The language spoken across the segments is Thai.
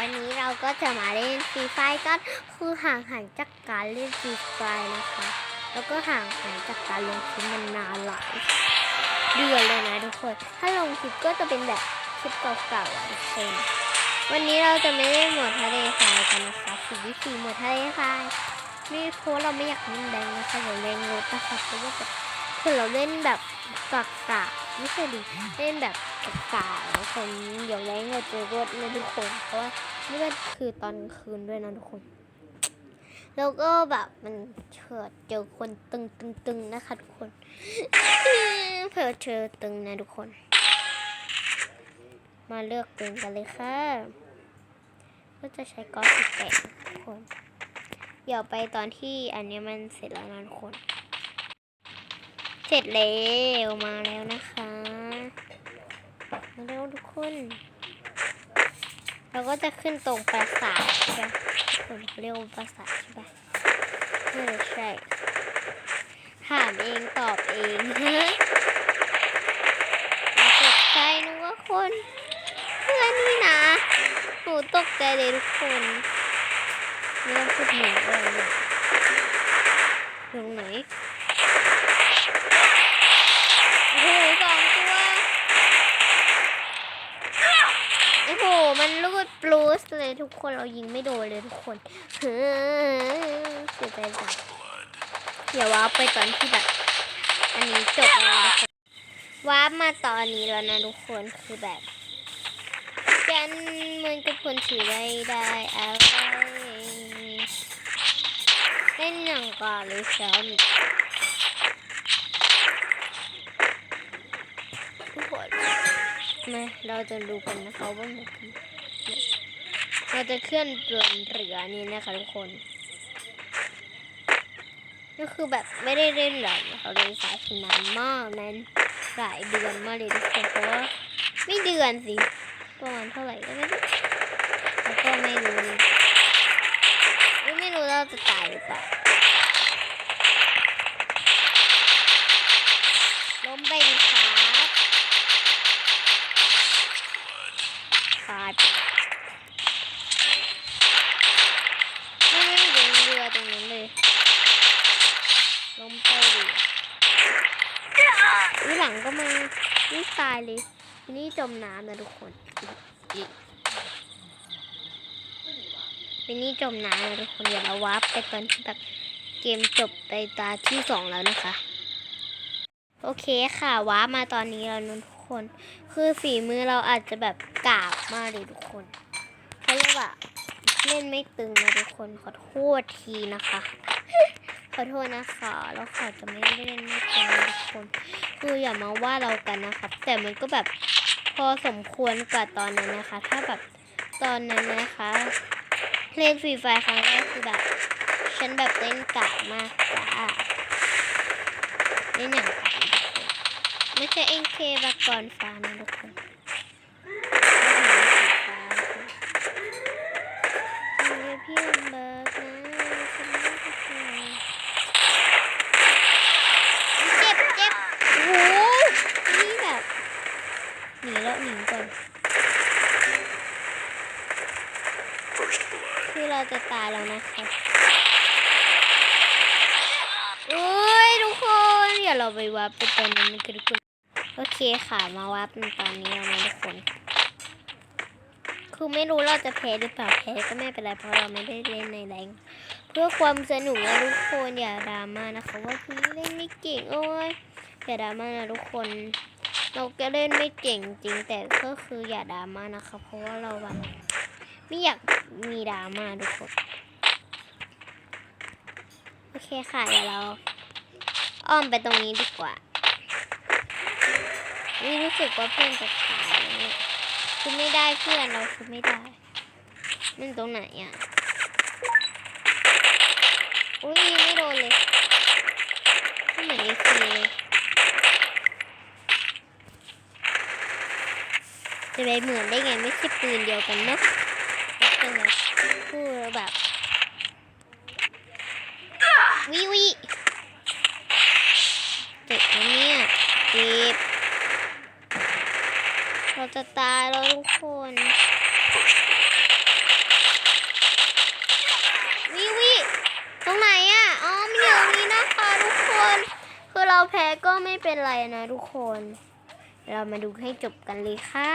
วันนี้เราก็จะมาเล่นฟรีไฟกันคือห่างหายจากการเล่นฟรีไฟนะคะ แล้วก็ห่างหายจากการลงคลิปมันนานหลายเดือนเลยนะทุกคน ถ้าลงคลิปก็จะเป็นแบบคลิปเก่าๆอะทุกคนวันนี้เราจะไม่เล่นหมดทะเลทรายกันนะคะสี่วิธีหมดทะเลทรายนี่เพราะเราไม่อยากเล่นแดงนะคะเราเล่นรถนะคะเพราะว่าแบบคือเราเล่นแบบกากาไม่ใช่ดิเล่นแบบ กากาทุกคนเดี๋ยวแรงเราเจอรถเลยทุกคน เพราะว่านี่ก็คือตอนคืนด้วยนะทุกคน แล้วก็แบบมันเฉิดเจอคนตึงตึงตึงนะคะทุกคนเผื่อเจอตึงนะทุกคน มาเลือกปืนกันเลยค่ะ ก็จะใช้ก๊อสิบแปดทุกคน เดี๋ยวไปตอนที่อันนี้มันเสร็จแล้วนะทุกคน เสร็จแล้วมาแล้วนะคะ มาแล้วทุกคน เราก็จะขึ้นตรงปราสาทใช่ไหมเรียกว่าปราสาทใช่ปะเออใช่ถามเองตอบเองฮะตกใจนึกว่าคน เพื่อนนี่นะ หนูตกใจเลยทุกคนไม่ต้องพูดหนูเลยเนี่ยตรงไหน โอ้โหสองตัว โอ้โห มันลูดบลูสเลยทุกคนเรายิงไม่โดนเลยทุกคนเฮ้อเสียใจจังเดี๋ยวว้าปไปตอนที่แบบ อันนี้จบแล้วนะคนว้าปมาตอนนี้แล้วนะทุกคนคือแบบฉันเมือนกับคนที่ไม่ได้อะไรเล่นอย่างก่อนเลยเช้า มาเราจะดูกันนะคะว่ามันเราจะเคลื่อนเรือนเรือนี้นะคะทุกคนก็คือแบบไม่ได้เล่นหรอกเขาเลยสายสนานมากนั้นหลายเดือนมากเลยทุกคนเพราะว่าไม่เดือนสิประมาณเท่าไหร่ก็ไม่รู้แล้วก็ไม่รู้ไม่รู้เราจะตายหรือเปล่าล้มไปดิครับขาดไม่ไม่เดินเรือตรงนั้นเลยล้มไปดิวิหลังก็มานี่ตายเลยทีนี่จมน้ำนะทุกคนอีกทีนี่จมน้ำนะทุกคนเดี๋ยวเราวาร์ปไปตอนที่แบบเกมจบไปตาที่สองแล้วนะคะ โอเคค่ะวาร์ปมาตอนนี้แล้วนะทุก คน คือฝีมือเราอาจจะแบบกากมากเลยทุกคนเพราะว่าเล่นไม่ตึงนะทุกคนขอโทษทีนะคะ ขอโทษนะคะแล้วขอจะไม่เล่นไม่เป็นนะทุกคนคืออย่ามาว่าเรากันนะครับ แต่มันก็แบบพอสมควรกว่าตอนนั้นนะคะ ถ้าแบบตอนนั้นนะคะเล่นฟรีไฟครั้งแรกคือแบบฉันแบบเล่นกะมากจ้าเล่นอย่างกะทุก ไม่ใช่เอ็นเคบากรฟ้านะทุกคนไม่ใช่พี่เบิร์กนะฉันไม่ได้ทำอะไรเจ็บเจ็บโอ้โหนี่แบบหนีแล้วหนีก่อนคือเราจะตายแล้วนะคะโอ้ยทุกคนเดี๋ยวเราไปวับไปตอนนั้นกันทุกคน โอเคค่ะ มาวับตอนนี้แล้วนะทุกคน คือไม่รู้เราจะแพ้หรือเปล่าแพ้ก็ไม่เป็นไรเพราะเราไม่ได้เล่นในแรงเพื่อความสนุกนะทุกคนอย่าดราม่านะคะว่าพี่เล่นไม่เก่งโอ้ยอย่าดราม่านะทุกคน เราก็เล่นไม่เก่งจริงแต่ก็คืออย่าดราม่านะคะเพราะว่าเราแบบไม่อยากมีดราม่าทุกคนโอเคค่ะเดี๋ยวเราอ้อมไปตรงนี้ดีกว่า สึกว่าเพื่อนจะขายเนี่ยคือไม่ได้เพื่อนเราคือไม่ได้มันตรงไหนอะอุ้ยไม่โดนเลยไม่เหมือนเอฟเลยจะไปเหมือนได้ไงไม่ใช่ปืนเดียวกันเนาะเป็นไงพูดแบบวิวิเจ็บนะเนี่ยเจ็บ จะตายแล้วทุกคนวิวิตรงไหนอะ อ๋อมีอย่างนี้นะคะทุกคน คือเราแพ้ก็ไม่เป็นไรนะทุกคน เรามาดูให้จบกันเลยค่ะ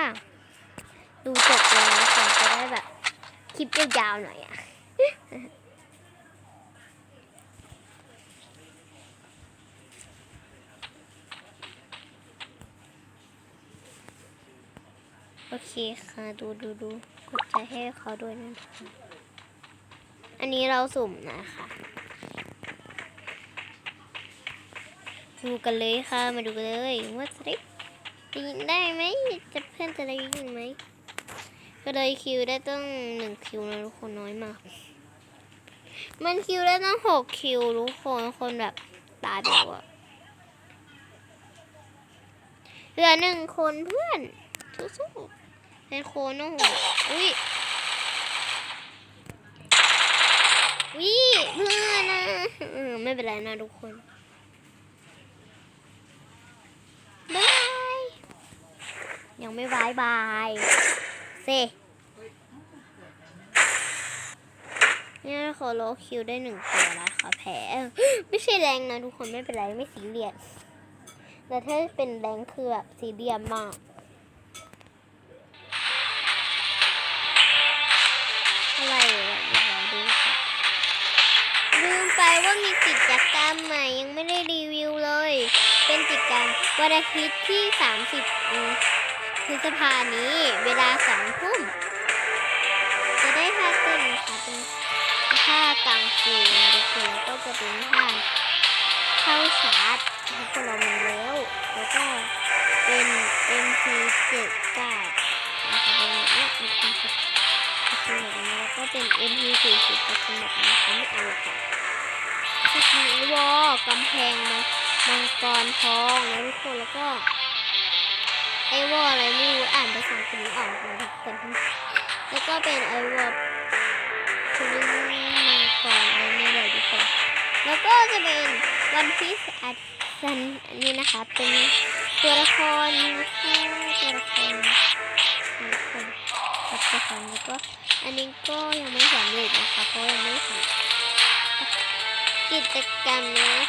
ดูจบแล้วค่จะได้แบบคลิปยาวๆหน่อยอะ โอเคค่ะ ดูดูดูกดใจให้เขาด้วยนะคะอันนี้เราสุ่มนะคะดูกันเลยค่ะ มาดูกันเลยว่าจะได้ยิงได้ไหมจะเพื่อนจะได้ยิงไหมก็เลยคิวได้ตั้งหนึ่งคิวนะทุกคนน้อยมาก มันคิวได้ตั้งหกคิวทุกคนคนแบบตายไปแล้วอะเหลือหนึ่งคนเพื่อนสู้ๆ เป็นโคนโอ้โหอุ้ยวิเพื่อนนะไม่เป็นไรนะทุกคนบายยังไม่บายบายเซเนี่ยขอโลคิวได้หนึ่งตัวแล้วค่ะแพ้ไม่ใช่แรงนะทุกคนไม่เป็นไรไม่สีเรียสแต่ถ้าเป็นแรงคือแบบสีเรียสมาก จิกรรมวันอาทิตย์ที่ 30พฤษภานี้ เวลาสองทุ่ม จะได้ท่าเต้นนะคะเป็นท่ากลางคืนนะทุกคนแล้วก็จะเป็นท่าเข้าชาร์จทุกคนเรามีแล้ว แล้วก็เป็น MP79 นะคะเป็นแบบเนี้ย MP79 เป็นแล้วก็เป็น MP40 เป็นแบบนี้เขาไม่เอาค่ะสกิลวอลกำแพง มังกรทองนะทุกคนแล้วก็ไอวอลอะไรไม่รู้อ่านภาษาอังกฤษออกเลยทุกคนแล้วก็เป็นไอวอลคุณมังกรอะไรนี่เลยทุกคนแล้วก็จะเป็นวันพีซอัดซันอันนี้นะคะ เป็นตัวละครนะคะตัวละครตัวละครตัวละครแล้วก็อันนี้ก็ยังไม่สำเร็จนะคะเพราะยังไม่ทำกิจกรรมนะ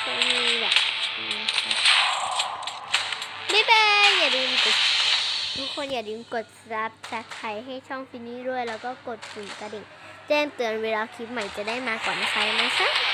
อย่าลืมกดทุกคนอย่าลืมกดซับสไครต์ให้ช่องฟินนี่ด้วย แล้วก็กดปุ่มกระดิ่ง แจ้งเตือนเวลาคลิปใหม่จะได้มาก่อนใครนะคะ